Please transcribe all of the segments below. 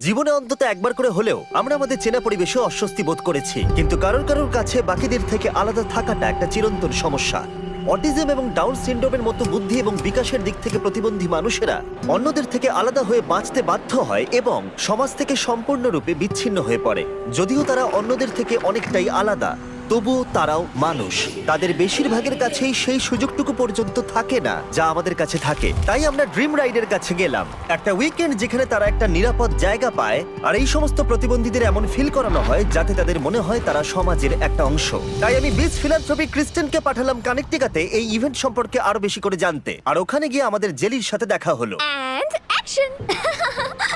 জীবনে অন্তত একবার করে হলেও আমরা আমাদের চেনা পরিবেশে অস্বস্তি বোধ করেছি। কিন্তু কারোর কারোর কাছে বাকিদের থেকে আলাদা থাকাটা একটা চিরন্তন সমস্যা। অটিজম এবং ডাউন সিন্ড্রোমের মতো বুদ্ধি এবং বিকাশের দিক থেকে প্রতিবন্ধী মানুষেরা অন্যদের থেকে আলাদা হয়ে বাঁচতে বাধ্য হয় এবং সমাজ থেকে সম্পূর্ণরূপে বিচ্ছিন্ন হয়ে পড়ে। যদিও তারা অন্যদের থেকে অনেকটাই আলাদা। তবুও তারাও মানুষ। তাদের বেশিরভাগের কাছেই সেই সুযোগটুকু পর্যন্ত থাকে না, যা আমাদের কাছে থাকে। তাই আমরা ড্রিম রাইডের কাছে গেলাম। একটা উইকেন্ড যেখানে তারা একটা নিরাপদ জায়গা পায়, আর এই সমস্ত প্রতিবন্ধীদের এমন ফিল করানো হয় যাতে তাদের মনে হয় তারা সমাজের একটা অংশ। তাই আমি বিচ ফিলান্থ্রপি ক্রিস্টেনকে পাঠালাম কানেকটিকাতে এই ইভেন্ট সম্পর্কে আরও বেশি করে জানতে। আর ওখানে গিয়ে আমাদের জেলির সাথে দেখা হলো।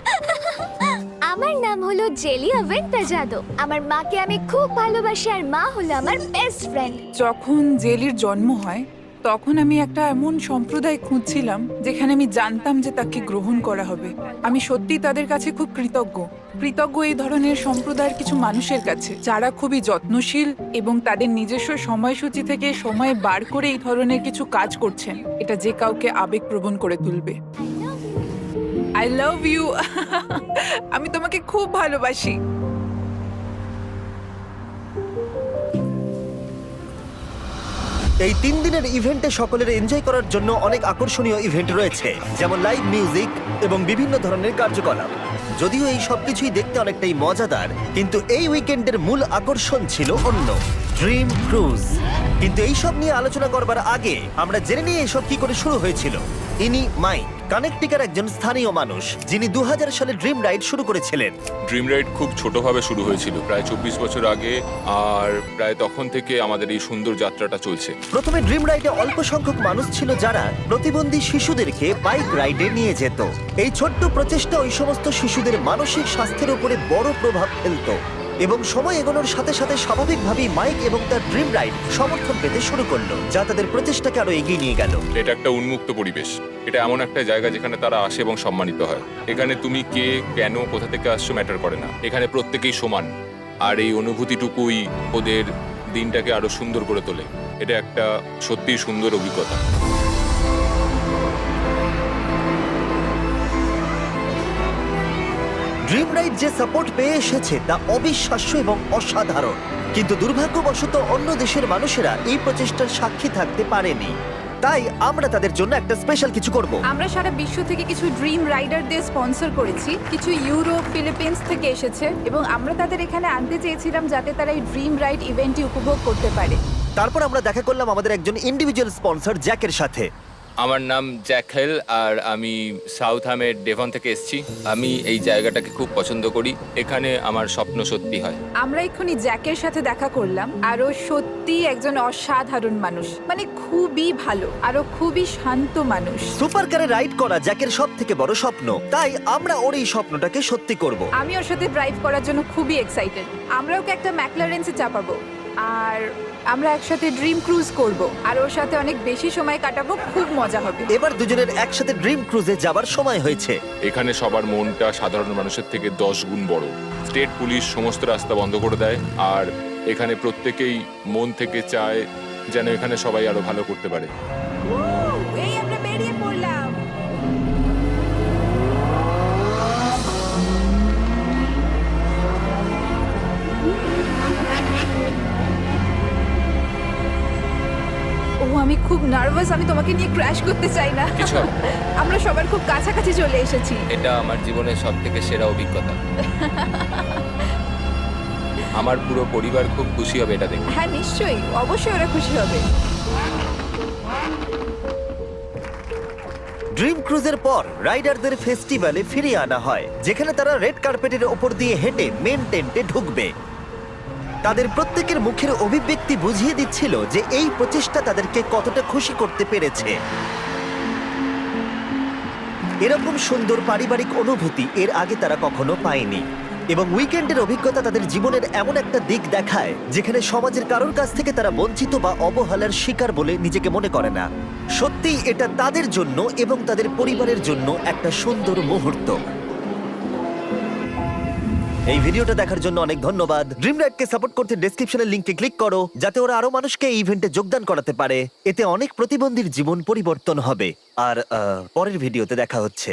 আমার নাম হলো জেলিয়া ভেন্টাজাদো আমার মাকে আমি খুব ভালোবাসি আর মা হলো আমার বেস্ট ফ্রেন্ড যখন জেলির জন্ম হয়, তখন আমি একটা এমন সম্প্রদায় খুঁজছিলাম, যেখানে আমি জানতাম যে তাকে গ্রহণ করা হবে। আমি সত্যি তাদের কাছে খুব কৃতজ্ঞ। কৃতজ্ঞ এই ধরনের সম্প্রদায়ের কিছু মানুষের কাছে, যারা খুবই যত্নশীল এবং তাদের নিজস্ব সময়সূচি থেকে সময় বার করে এই ধরনের কিছু কাজ করছেন। এটা যে কাউকে আবেগপ্রবণ করে তুলবে। আই লাভ ইউ আমি তোমাকে খুব ভালোবাসি। এই তিন দিনের ইভেন্টে সকলের এনজয় করার জন্য অনেক আকর্ষণীয় ইভেন্ট রয়েছে, যেমন লাইভ মিউজিক এবং বিভিন্ন ধরনের কার্যকলাপ। যদিও এই সবকিছুই দেখতে অনেকটাই মজাদার, কিন্তু এই উইকেন্ডের মূল আকর্ষণ ছিল অন্য ড্রিম ক্রুজ কিন্তু এই সব নিয়ে আলোচনা করবার আগে আমরা জেনে নিয়ে এসব কি করে শুরু হয়েছিল। ইনি মাইক। কানেকটিকার একজন স্থানীয় মানুষ যিনি দু হাজার সালে ড্রিম রাইড শুরু করেছিলেন। ড্রিম রাইড খুব ছোটভাবে শুরু হয়েছিল প্রায় চব্বিশ বছর আগে আর প্রায় তখন থেকে আমাদের এই সুন্দর যাত্রাটা চলছে। প্রথমে ড্রিম রাইডে অল্প সংখ্যক মানুষ ছিল যারা প্রতিবন্ধী শিশুদেরকে বাইক রাইডে নিয়ে যেত। এই ছোট্ট প্রচেষ্টা ওই সমস্ত শিশুদের মানসিক স্বাস্থ্যের উপরে বড় প্রভাব ফেলতো। এবং সময় এগোনোর সাথে সাথে স্বাভাবিকভাবেই মাইক এবং তার ড্রিম রাইড সমর্থন পেতে শুরু করল, যা তাদের প্রচেষ্টাকে আরও এগিয়ে নিয়ে গেল। এটা একটা উন্মুক্ত পরিবেশ। এটা এমন একটা জায়গা যেখানে তারা আসে এবং সম্মানিত হয়। এখানে তুমি কে, কেন, কোথা থেকে আসছো ম্যাটার করে না। এখানে প্রত্যেকেই সমান। আর এই অনুভূতিটুকুই ওদের দিনটাকে আরও সুন্দর করে তোলে। এটা একটা সত্যিই সুন্দর অভিজ্ঞতা। ড্রিম রাইড যে সাপোর্ট পেয়ে এসেছে তা অবিশ্বাস্য এবং অসাধারণ। কিন্তু দুর্ভাগ্যবশত অন্য দেশের মানুষেরা এই প্রচেষ্টার সাক্ষী থাকতে পারেনি। তাই আমরা তাদের জন্য একটা স্পেশাল কিছু করব। আমরা সারা বিশ্ব থেকে কিছু ড্রিম রাইডারদের স্পন্সর করেছি। কিছু ইউরোপ ফিলিপিন্স থেকে এসেছে এবং আমরা তাদের এখানে আনতে চেয়েছিলাম যাতে তারা এই ড্রিম রাইড ইভেন্টটি উপভোগ করতে পারে। তারপর আমরা দেখা করলাম আমাদের একজন ইন্ডিভিজুয়াল স্পন্সর জ্যাকের সাথে। আমার নাম জ্যাক হেল আর আমি সাউথ হামের ডেভন থেকে এসেছি। আমি এই জায়গাটাকে খুব পছন্দ করি। এখানে আমার স্বপ্ন সত্যি হয়। আমরা এক্ষুনি জ্যাকের সাথে দেখা করলাম। আরও সত্যি একজন অসাধারণ মানুষ। মানে খুবই ভালো। আরও খুবই শান্ত মানুষ। সুপার কারে রাইড করা জ্যাকের সব থেকে বড় স্বপ্ন। তাই আমরা ওর এই স্বপ্নটাকে সত্যি করব। আমি ওর সাথে ড্রাইভ করার জন্য খুবই এক্সাইটেড আমরা ওকে একটা ম্যাকলারেন্সে চাপাবো। আর আমরা একসাথে ড্রিম ক্রুজ করব। আর ওর সাথে অনেক বেশি সময় কাটাবো খুব মজা হবে। এবার দুজনের একসাথে ড্রিম ক্রুজে যাবার সময় হয়েছে। এখানে সবার মনটা সাধারণ মানুষের থেকে দশ গুণ বড়। স্টেট পুলিশ সমস্ত রাস্তা বন্ধ করে দেয় আর এখানে প্রত্যেকেই মন থেকে চায় যেন এখানে সবাই আরও ভালো করতে পারে। আমি খুব নার্ভাস আমি তোমাকে নিয়ে ক্র্যাশ করতে চাই না। কিছু হবে না। আমরা সবার খুব কাছাকাছি চলে এসেছি। এটা আমার জীবনের সব থেকে সেরা অভিজ্ঞতা। আমার পুরো পরিবার খুব খুশি হবে এটা দেখে। হ্যাঁ নিশ্চয়ই। অবশ্যই ওরা খুশি হবে। ড্রিম ক্রুজের পর রাইডারদের ফেস্টিভ্যালে ফিরিয়ে আনা হয় যেখানে তারা রেড কার্পেটের ওপর দিয়ে হেঁটে মেন টেন্টে ঢুকবে। তাদের প্রত্যেকের মুখের অভিব্যক্তি বুঝিয়ে দিচ্ছিল যে এই প্রচেষ্টা তাদেরকে কতটা খুশি করতে পেরেছে। এরকম সুন্দর পারিবারিক অনুভূতি এর আগে তারা কখনো পায়নি। এবং উইকেন্ডের অভিজ্ঞতা তাদের জীবনের এমন একটা দিক দেখায়, যেখানে সমাজের কারোর কাছ থেকে তারা বঞ্চিত বা অবহেলার শিকার বলে নিজেকে মনে করে না। সত্যি এটা তাদের জন্য এবং তাদের পরিবারের জন্য একটা সুন্দর মুহূর্ত। এই ভিডিওটা দেখার জন্য অনেক ধন্যবাদ। ড্রিম রাইডকে সাপোর্ট করতে ডেসক্রিপশনের লিঙ্কে ক্লিক করো যাতে ওরা আরও মানুষকে এই ইভেন্টে যোগদান করাতে পারে। এতে অনেক প্রতিবন্ধীর জীবন পরিবর্তন হবে। আর আহ, পরের ভিডিওতে দেখা হচ্ছে।